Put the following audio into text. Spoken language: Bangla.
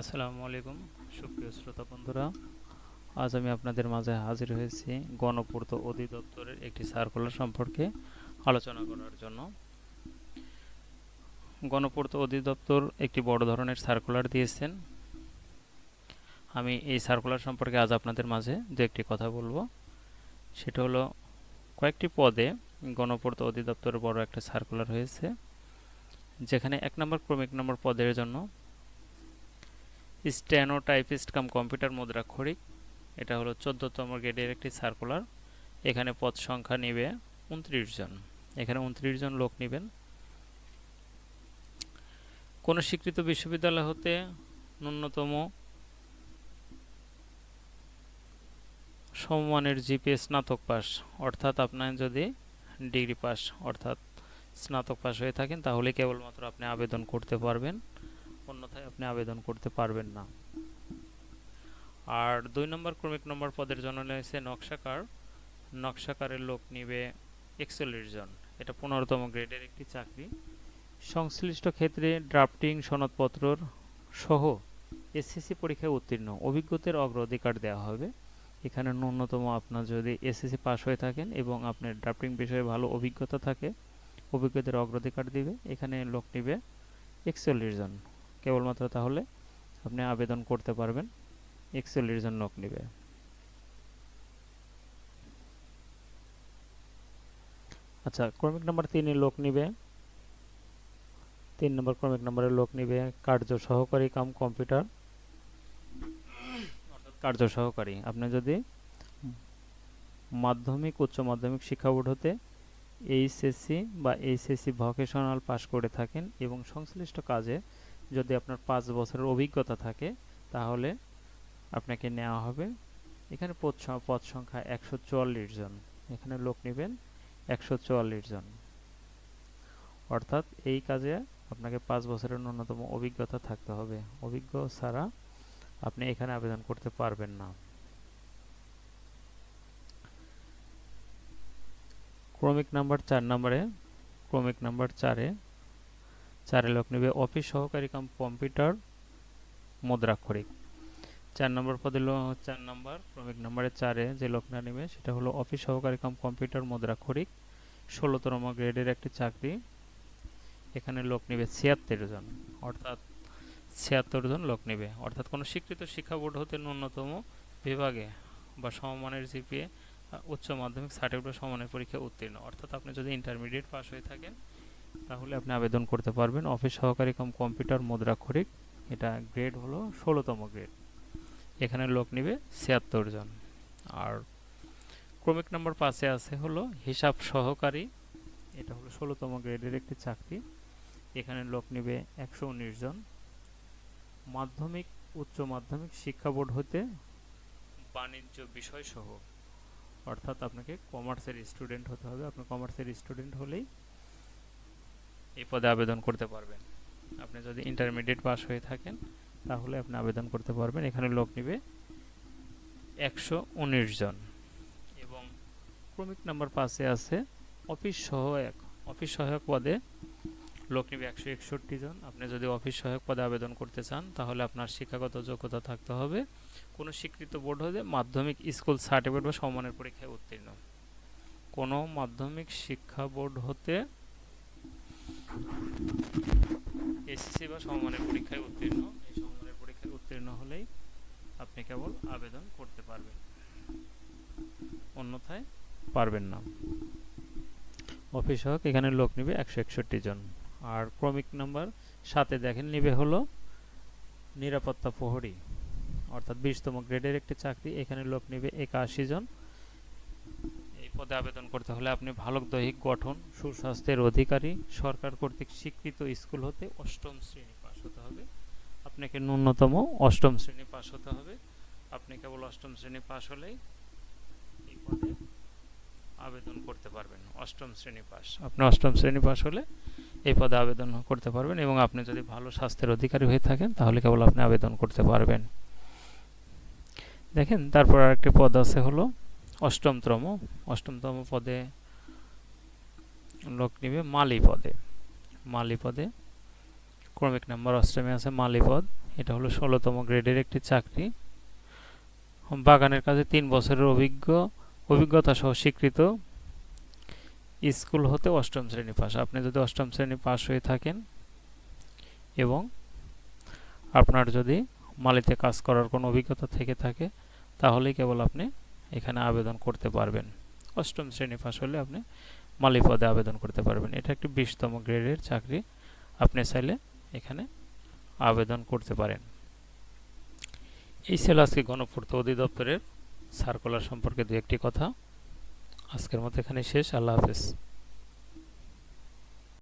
আসসালামু আলাইকুম। সুপ্রিয় শ্রোতা বন্ধুরা, আজ আমি আপনাদের মাঝে হাজির হয়েছি গণপূর্ত অধিদপ্তরের একটি সার্কুলার সম্পর্কে আলোচনা করার জন্য। গণপূর্ত অধিদপ্তর একটি বড় ধরনের সার্কুলার দিয়েছেন। আমি এই সার্কুলার সম্পর্কে আজ আপনাদের মাঝে দু একটি কথা বলব। সেটা হলো, কয়েকটি পদে গণপূর্ত অধিদপ্তরের বড় একটা সার্কুলার হয়েছে, যেখানে এক নম্বর ক্রমিক নম্বর পদের জন্য স্ট্যানো টাইপিস্ট কাম কম্পিউটার মুদ্রাক্ষরিক এটা হলো চোদ্দতম গ্রেডের একটি সার্কুলার। এখানে পদ সংখ্যা নেবে উনত্রিশ জন। এখানে উনত্রিশ জন লোক নেবেন। কোনো স্বীকৃত বিশ্ববিদ্যালয় হতে ন্যূনতম সমমানের জিপিএ স্নাতক পাস। অর্থাৎ আপনার যদি ডিগ্রি পাস, অর্থাৎ স্নাতক পাস হয়ে থাকেন, তাহলে কেবলমাত্র আপনি আবেদন করতে পারবেন। অন্যথায় আপনি আবেদন করতে পারবেন না। আর দুই নম্বর ক্রমিক নম্বর পদের জন্য রয়েছে নকশাকার নকশাকারের লোক নিবে একচল্লিশ জন। এটা পনেরোতম গ্রেডের একটি চাকরি। সংশ্লিষ্ট ক্ষেত্রে ড্রাফটিং সনদপত্রর সহ এসএসসি পরীক্ষায় উত্তীর্ণ। অভিজ্ঞতার অগ্রাধিকার দেওয়া হবে। এখানে ন্যূনতম আপনার যদি এসএসসি পাস হয়ে থাকেন এবং আপনার ড্রাফটিং বিষয়ে ভালো অভিজ্ঞতা থাকে, অভিজ্ঞতার অগ্রাধিকার দিবে। এখানে লোক নিবে একচল্লিশ জন। কেবলমাত্র তাহলে আপনি আবেদন করতে পারবেন। একচল্লিশ জন লোক নেবে। আচ্ছা ক্রমিক নাম্বার তিনে লোক নিবে। তিন নম্বর ক্রমিক নম্বরের লোক নিবে, কার্য সহকারী কাম কম্পিউটার। কার্য সহকারী। আপনি যদি মাধ্যমিক, উচ্চ মাধ্যমিক শিক্ষা বোর্ড হতে এইচএসসি বা এইচএসসি ভোকেশনাল পাশ করে থাকেন এবং সংশ্লিষ্ট কাজে যদি আপনার পাঁচ বছরের অভিজ্ঞতা থাকে, তাহলে আপনাকে নেওয়া হবে। এখানে পদ পদ সংখ্যা একশো চুয়াল্লিশ জন। এখানে লোক নেবেন একশো চুয়াল্লিশ জন। অর্থাৎ এই কাজে আপনাকে পাঁচ বছরের ন্যূনতম অভিজ্ঞতা থাকতে হবে। অভিজ্ঞ ছাড়া আপনি এখানে আবেদন করতে পারবেন না। ক্রমিক নাম্বার চার নম্বরে, ক্রমিক নাম্বার চারে চারে লোক নেবে। অফিস সহকারী কাম কম্পিউটার, মুদ্রাক্ষরিক। চার নম্বর পদে চার নম্বর ক্রমিক নম্বরে চারে যে লোকটা নেবে, সেটা হলো অফিস সহকারী কাম কম্পিউটার, মুদ্রাক্ষরিক। ষোলোতম গ্রেডের একটি চাকরি। এখানে লোক নেবে ছিয়াত্তর জন। অর্থাৎ ছিয়াত্তর জন লোক নেবে। অর্থাৎ কোনো স্বীকৃত শিক্ষা বোর্ড হতে ন্যূনতম বিভাগে বা সমমানের জিপিএ উচ্চ মাধ্যমিক সার্টিফিকেট সমমানের পরীক্ষা উত্তীর্ণ। অর্থাৎ আপনি যদি ইন্টারমিডিয়েট পাস হয়ে থাকেন তাহলে আপনি আবেদন করতে পারবেন। অফিস সহকারী কম কম্পিউটার মুদ্রাক্ষরিক, এটা গ্রেড হলো ষোলোতম গ্রেড এখানে লোক নেবে ছিয়াত্তর জন। আর ক্রমিক নাম্বার পাঁচে আছে হলো হিসাব সহকারী, এটা হলো ষোলোতম গ্রেডের একটি চাকরি। এখানে লোক নেবে একশো উনিশ জন। মাধ্যমিক, উচ্চ মাধ্যমিক শিক্ষা বোর্ড হতে বাণিজ্য বিষয় সহ অর্থাৎ আপনাকে কমার্সের স্টুডেন্ট হতে হবে। আপনি কমার্সের স্টুডেন্ট হলেই এই পদে আবেদন করতে পারবেন। আপনি যদি ইন্টারমিডিয়েট পাস হয়ে থাকেন, তাহলে আপনি আবেদন করতে পারবেন। এখানে লোক নেবে একশো উনিশ জন। এবং ক্রমিক নাম্বার পাঁচে আছে অফিস সহায়ক। অফিস সহায়ক পদে লোক নেবে একশো একষট্টি জন। আপনি যদি অফিস সহায়ক পদে আবেদন করতে চান, তাহলে আপনার শিক্ষাগত যোগ্যতা থাকতে হবে। কোনো স্বীকৃত বোর্ড হতে মাধ্যমিক স্কুল সার্টিফিকেট বা সমমানের পরীক্ষায় উত্তীর্ণ। কোনো মাধ্যমিক শিক্ষা বোর্ড হতে এসএসসি বা সমমানের পরীক্ষায় উত্তীর্ণ। এই সমমানের পরীক্ষায় উত্তীর্ণ হলেই আপনি কেবল আবেদন করতে পারবেন। অন্যথায় পারবেন না। অফিস হোক, এখানে লোক নেবে একশো একষট্টি জন। আর ক্রমিক নাম্বার সাথে দেখেন, নিবে হলো নিরাপত্তা প্রহরী। অর্থাৎ বিশতম গ্রেডের একটি চাকরি, এখানে লোক নেবে একাশি জন। পদে আবেদন করতে হলে আপনি ভালো দৈহিক গঠন, সুস্বাস্থ্যের অধিকারী, সরকার কর্তৃক স্বীকৃত স্কুল হতে অষ্টম শ্রেণি পাস হতে হবে। আপনাকে ন্যূনতম অষ্টম শ্রেণি পাস হতে হবে। আপনি কেবল অষ্টম শ্রেণি পাস হলেই এই পদে আবেদন করতে পারবেন। অষ্টম শ্রেণি পাস আপনি অষ্টম শ্রেণি পাস হলে এই পদে আবেদন করতে পারবেন এবং আপনি যদি ভালো স্বাস্থ্যের অধিকারী হয়ে থাকেন, তাহলে কেবল আপনি আবেদন করতে পারবেন। দেখেন, তারপর আরেকটি পদ আছে হলো অষ্টমতম অষ্টমতম পদে লোক নিবে মালি পদে। মালি পদে ক্রমিক নাম্বার অষ্টমে আছে মালি পদ। এটা হলো ষোলোতম গ্রেডের একটি চাকরি। বাগানের কাছে তিন বছরের অভিজ্ঞ অভিজ্ঞতা সহ স্বীকৃত। স্কুল হতে অষ্টম শ্রেণি পাস আপনি যদি অষ্টম শ্রেণি পাস হয়ে থাকেন এবং আপনার যদি মালিতে কাজ করার কোনো অভিজ্ঞতা থেকে থাকে, তাহলেই কেবল আপনি এখানে আবেদন করতে পারবেন। অষ্টম শ্রেণি পাশ হলে আপনি মালি পদে আবেদন করতে পারবেন। এটা একটি বিশতম গ্রেডের চাকরি। আপনি চাইলে এখানে আবেদন করতে পারেন। এই ছিল আজকে গণপূর্ত অধিদপ্তরের সার্কুলার সম্পর্কে দু একটি কথা। আজকের মতো এখানে শেষ। আল্লাহ হাফেজ।